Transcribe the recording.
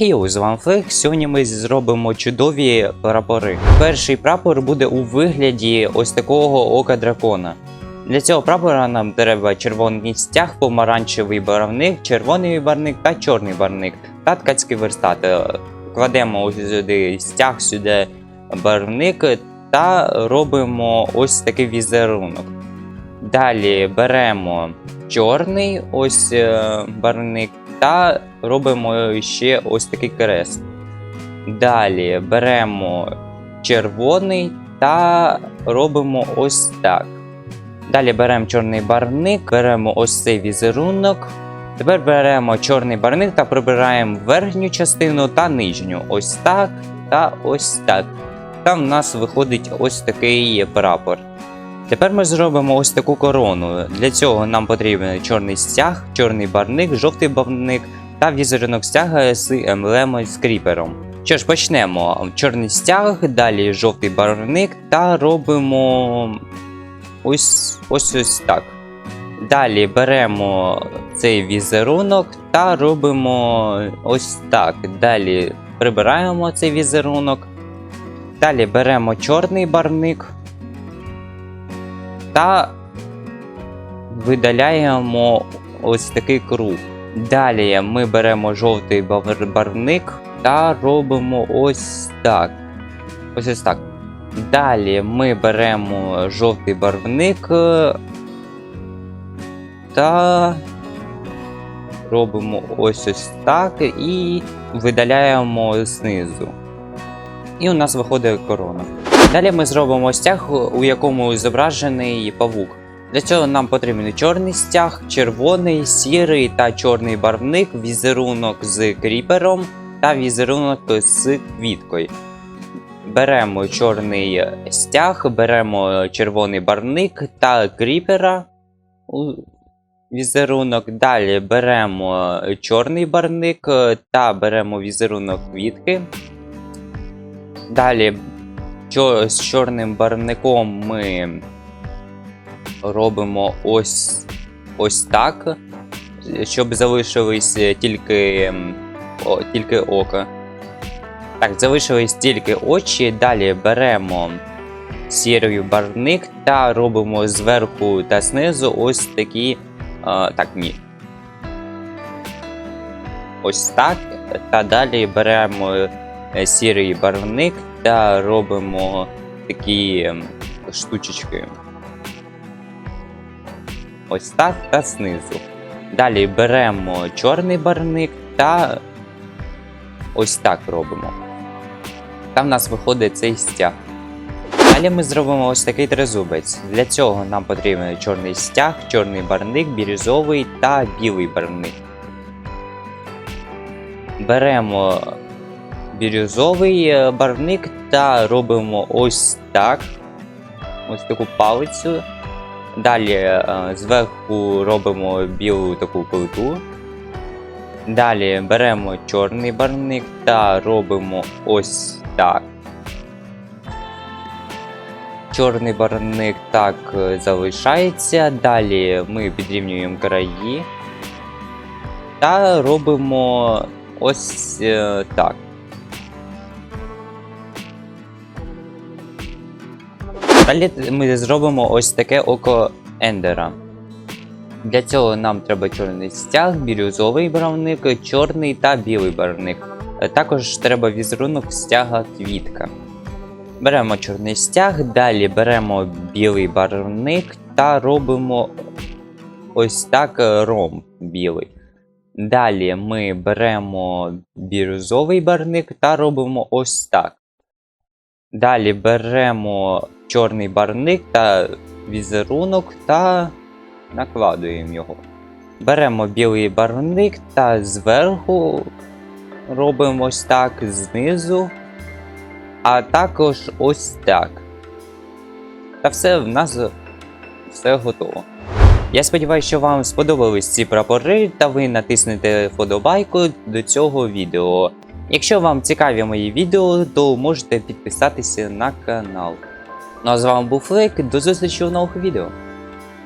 Хей, з вами Флек. Сьогодні ми зробимо чудові прапори. Перший прапор буде у вигляді ось такого ока дракона. Для цього прапора нам треба червоний стяг, помаранчевий барвник, червоний барвник та чорний барвник та ткацький верстат. Е, Кладемо ось сюди стяг, сюди барвник та робимо ось такий візерунок. Далі беремо чорний ось е, барвник та робимо ще ось такий крест. Далі беремо червоний та робимо ось так. Далі беремо чорний барвник, беремо ось цей візерунок. Тепер беремо чорний барвник та прибираємо верхню частину та нижню. Ось так та ось так. Там в нас виходить ось такий прапор. Тепер ми зробимо ось таку корону. Для цього нам потрібен чорний стяг, чорний барвник, жовтий барвник та візерунок стяга з емблемою з кріпером. Що ж, почнемо. Чорний стяг, далі жовтий барвник та робимо ось ось ось так. Далі беремо цей візерунок та робимо ось так. Далі прибираємо цей візерунок. Далі беремо чорний барвник та видаляємо ось такий круг. Далі ми беремо жовтий бар- барвник та робимо ось так. Ось ось так. Далі ми беремо жовтий барвник е, та робимо ось ось так і видаляємо знизу. І у нас виходить корона. Далі ми зробимо стяг, у якому зображений павук. Для цього нам потрібен чорний стяг, червоний, сірий та чорний барвник, візерунок з кріпером та візерунок з квіткою. Беремо чорний стяг, беремо червоний барвник та кріпера візерунок. Далі беремо чорний барвник та беремо візерунок квітки. Далі з чорним барвником ми робимо ось, ось так, щоб залишились тільки, о, тільки око. Так, залишились тільки очі. Далі беремо сірий барвник та робимо зверху та знизу ось такі. А, так, ні. Ось так. Та далі беремо сірий барвник та робимо такі ем, штучечки. Ось так та знизу. Далі беремо чорний барвник та ось так робимо. Там в нас виходить цей стяг. Далі ми зробимо ось такий тризубець. Для цього нам потрібен чорний стяг, чорний барвник, бірюзовий та білий барвник. Беремо бірюзовий е, барвник та робимо ось так. Ось таку палицю. Далі е, зверху робимо білу таку плиту. Далі беремо чорний барвник та робимо ось так. Чорний барвник так е, залишається. Далі ми підрівнюємо краї та робимо ось так. Далі ми зробимо ось таке око Ендера. Для цього нам треба чорний стяг, бірюзовий барвник, чорний та білий барвник. Е, Також треба візерунок стяга квітка. Беремо чорний стяг, далі беремо білий барвник та робимо ось так е, ромб білий. Далі ми беремо бірюзовий барвник та робимо ось так. Далі беремо чорний барвник та візерунок та накладуємо його. Беремо білий барвник та зверху робимо ось так знизу, а також ось так. Та все в нас все готово. Я сподіваюся, що вам сподобались ці прапори та ви натиснете вподобайку до цього відео. Якщо вам цікаві мої відео, то можете підписатися на канал. Ну а з вами був Флейк, до зустрічі у нових відео.